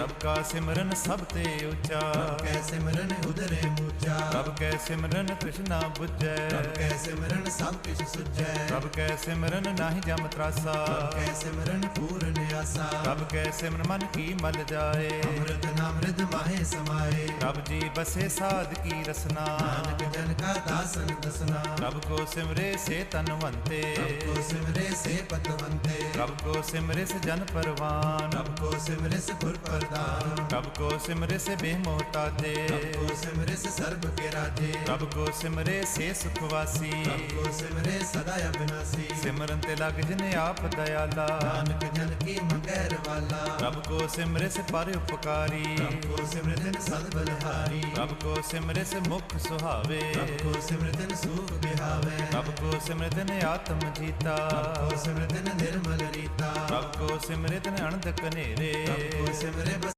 ਪ੍ਰਭ ਕਾ ਸਿਮਰਨ ਸਭ ਤੇ ਉੱਚਾ। ਕੈ ਸਿਮਰਨ ਉਦਰੇ ਮੂਚਾ। ਪ੍ਰਭ ਕੈ ਸਿਮਰਨ ਤ੍ਰਿਸ਼ਨਾ ਬੁਝੈ। ਕੈ ਸਿਮਰਨ ਸਭ ਕਿਛ ਸੁਝੈ। ਪ੍ਰਭ ਕੈ ਸਿਮਰਨ ਨਾਹੀ ਜਮ ਤਰਾਸਾ। ਕੈ ਸਿਮਰਨ ਪੂਰਨ ਆਸਾ ਪ੍ਰਭ ਕੈ ਸਿਮਰਨ ਮਨ ਕੀ ਮਲ ਜਾਏ। ਅੰਮ੍ਰਿਤ ਨਾਮ ਰਿਦ ਮਾਹੇ ਸਮਾਏ। ਪ੍ਰਭ ਜੀ ਬਸੇ ਸਾਧ ਕੀ ਰਸਨਾ। ਨਾਨਕ ਜਨ ਕਾ ਦਸਨਾ ਪ੍ਰਭ ਕੋ ਸਿਮਰੇ ਸੇ ਤਨਵੰਤੇ ਕੋ ਸਿਮਰੇ ਸੇ ਪਤਵੰਤੇ ਪ੍ਰਭ ਕੋ ਸਿਮਰੇ ਸੇ ਜਨ ਪਰਵਾਨ। ਪ੍ਰਭ ਕੋ ਸਿਮਰੇ ਸੇ ਗੁਰ ਪ੍ਰਦਾਨ ਪ੍ਰਭ ਕੋ ਸਿਮਰੇ ਸੇ ਬੇਮੋਤਾਜੇ ਪ੍ਰਭ ਕੋ ਸਿਮਰੇ ਸੇ ਸਰਬ ਕੇ ਰਾਜੇ। ਪ੍ਰਭ ਕੋ ਸਿਮਰੇ ਸੇ ਸੁਖ ਵਾਸੀ। ਪ੍ਰਭ ਕੋ ਸਿਮਰੇ ਸਦਾ ਅਬਿਨਾਸੀ। ਸਿਮਰਨ ਤੇ ਲਗ ਜਿਨ ਆਪ ਦਇਆਲਾ। ਨਾਨਕ ਜਨ ਕੀ ਮੰਗੈਰ ਵਾਲਾ ਪ੍ਰਭ ਕੋ ਸਿਮਰੇ ਸੇ ਪਰ ਉਪਕਾਰੀ। ਪ੍ਰਭ ਕੋ ਸਿਮਰਤਨ ਸਦ ਬਲਹਾਰੀ। ਪ੍ਰਭ ਕੋ ਸਿਮਰੇ ਸੇ ਮੁਖ ਸੁਹਾਵੇ। ਪ੍ਰਭ ਕੋ ਸਿਮਰਤਨ ਸੂਖ ਬਿਹਾਵੇ। ਪ੍ਰਭ ਕੋ ਸਿਮਰਤਨ ਆਤਮ ਜੀਤਾ। ਕੋ ਸਿਮਰਤਨ ਨਿਰਮਲ ਰੀਤਾ। ਪ੍ਰਭ ਕੋ ਸਿਮਰਤਨ ਅਣਦ ਕਨੇਰੇ ਪ੍ਰਭ ਕੋ ਸਿਮਰੇ